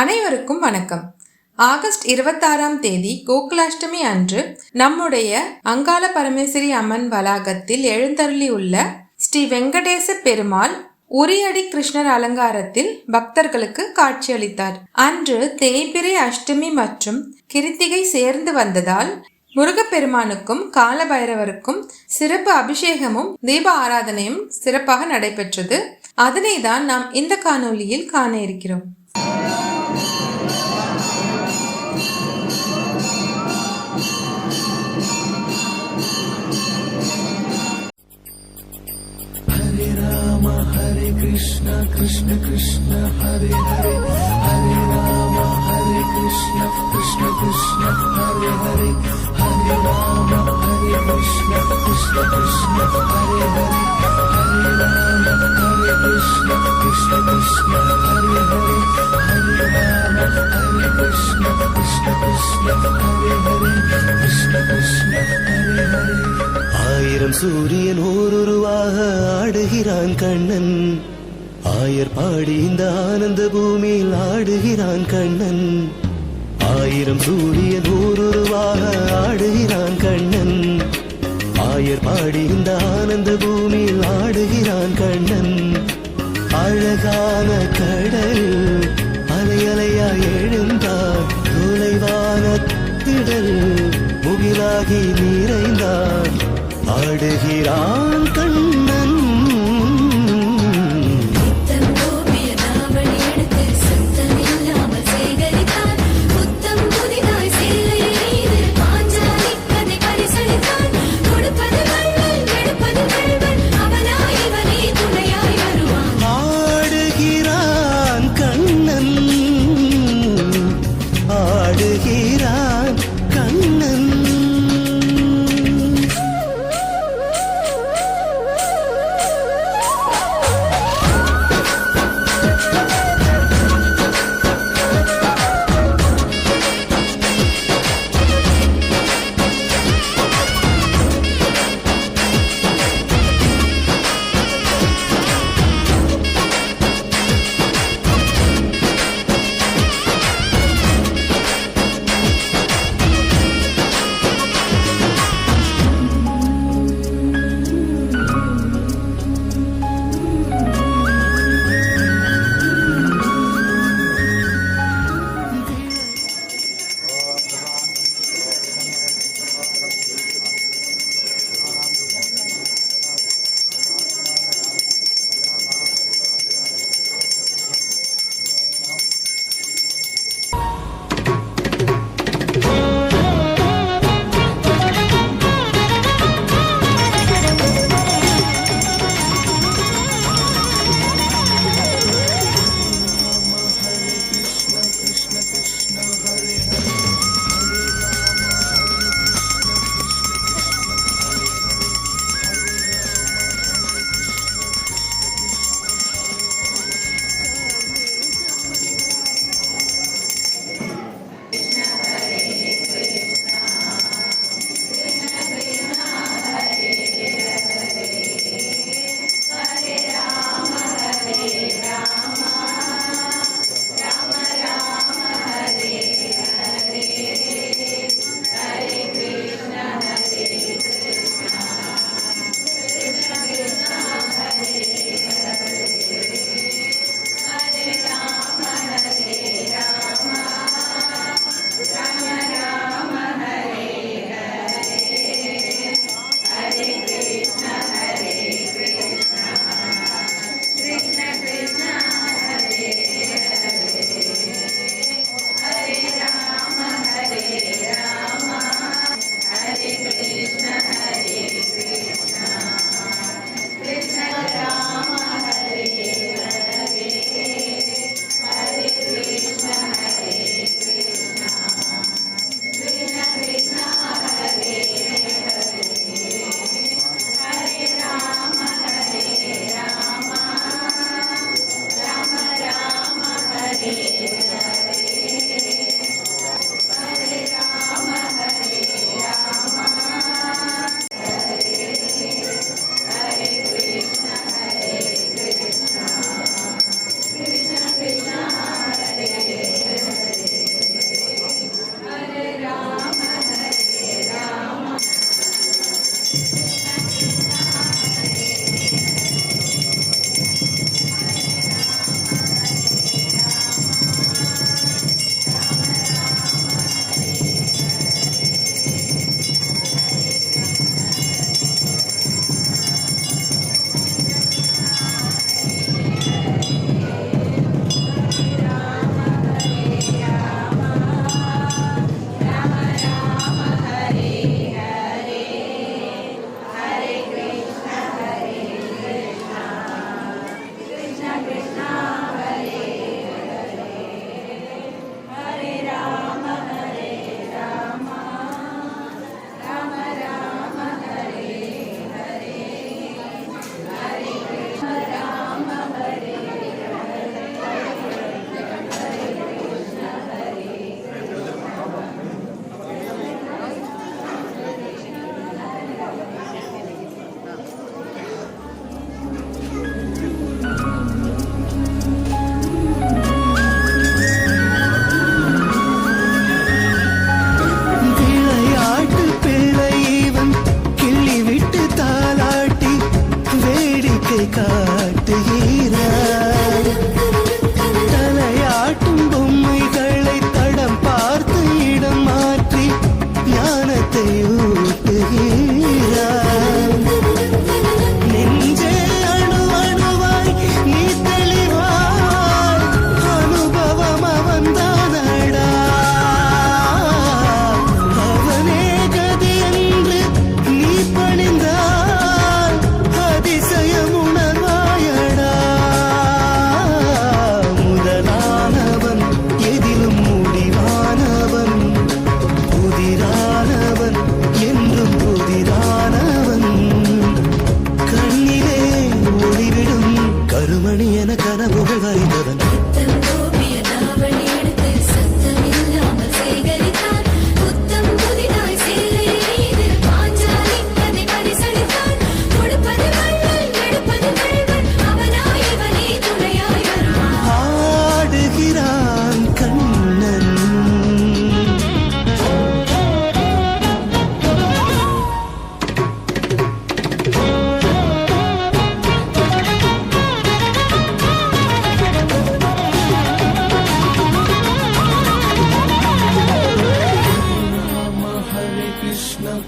அனைவருக்கும் வணக்கம். ஆகஸ்ட் இருபத்தாறாம் தேதி கோகுலாஷ்டமி அன்று நம்முடைய அங்காள பரமேஸ்வரி அம்மன் வளாகத்தில் எழுந்தருளி உள்ள ஸ்ரீ வெங்கடேச பெருமாள் உரியடி கிருஷ்ணர் அலங்காரத்தில் பக்தர்களுக்கு காட்சியளித்தார். அன்று தேய்பிரை அஷ்டமி மற்றும் கிருத்திகை சேர்ந்து வந்ததால் முருகப்பெருமானுக்கும் காலபைரவருக்கும் சிறப்பு அபிஷேகமும் தீப ஆராதனையும் சிறப்பாக நடைபெற்றது. அதனை தான் நாம் இந்த காணொளியில் காண இருக்கிறோம். ஆயிரம் சூரியன் ஓருருவாக ஆடுகிறான் கண்ணன் ஆயர் பாடி இந்த ஆனந்த பூமியில் ஆடுகிறான் கண்ணன். ஆயிரம் சூரியன் ஓருருவாக ஆடுகிறான் கண்ணன். ஆயர் பாடி இந்த ஆனந்த பூமியில் ஆடுகிறான் கண்ணன். அழகான கடல் அலையலையா எழுந்தார். தொலைவான திடல் முகிலாகி நிறைந்தார். ஆடுகிறான்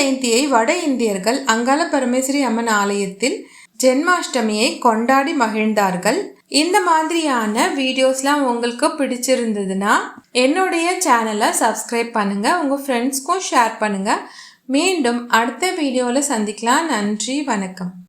ஜெயந்தியை வட இந்தியர்கள் அங்காள பரமேஸ்வரி அம்மன் ஆலயத்தில் ஜென்மாஷ்டமியை கொண்டாடி மகிழ்ந்தார்கள். இந்த மாதிரியான வீடியோஸ்லாம் உங்களுக்கு பிடிச்சிருந்ததுன்னா என்னுடைய சேனலை சப்ஸ்கிரைப் பண்ணுங்கள் உங்கள் ஃப்ரெண்ட்ஸ்க்கும் ஷேர் பண்ணுங்கள் மீண்டும் அடுத்த வீடியோவில் சந்திக்கலாம். நன்றி வணக்கம்.